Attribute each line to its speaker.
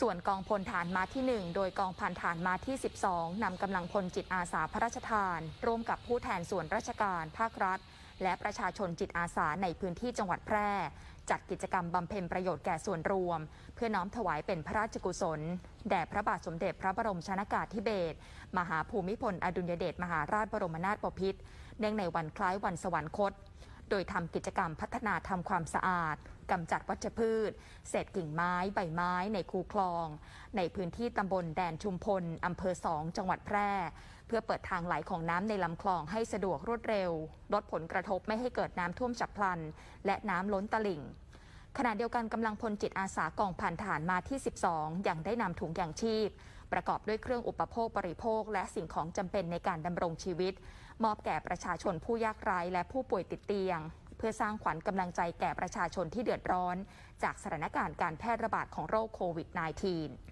Speaker 1: ส่วนกองพลฐานมาที่ 1 โดยกองพันฐานมาที่ 12 นำกำลังพลจิตอาสาพระราชทาน ร่วมกับผู้แทนส่วนราชการภาครัฐ และประชาชนจิตอาสาในพื้นที่จังหวัดแพร่ จัดกิจกรรมบำเพ็ญประโยชน์แก่ส่วนรวม เพื่อน้อมถวายเป็นพระราชกุศล แด่พระบาทสมเด็จพระบรมชนากาธิเบศรมหาภูมิพลอดุลยเดชมหาราชบรมนาถบพิตรเนื่องในวันคล้ายวันสวรรคต โดยทำกิจกรรมพัฒนาทำความสะอาดกำจัดวัชพืช เศษกิ่งไม้ ใบไม้ ในคูคลอง ในพื้นที่ตำบลแดนชุมพลอำเภอสองจังหวัดแพร่ เพื่อเปิดทางไหลของน้ำในลำคลองให้สะดวกรวดเร็ว ลดผลกระทบไม่ให้เกิดน้ำท่วมฉับพลัน และน้ำล้นตลิ่งขณะเดียวกันกำลังพลจิตอาสากองพันฐานมาที่ 12 อยังได้นำถุงยางชีพ ประกอบด้วยเครื่องอุปโภคบริโภค และสิ่งของจำเป็นในการดำรงชีวิต มอบแก่ประชาชนผู้ยากไร้และผู้ป่วยติดเตียง เพื่อสร้างขวัญกำลังใจแก่ประชาชนที่เดือดร้อน จากสถานการณ์การแพร่ระบาดของโรคโควิด -19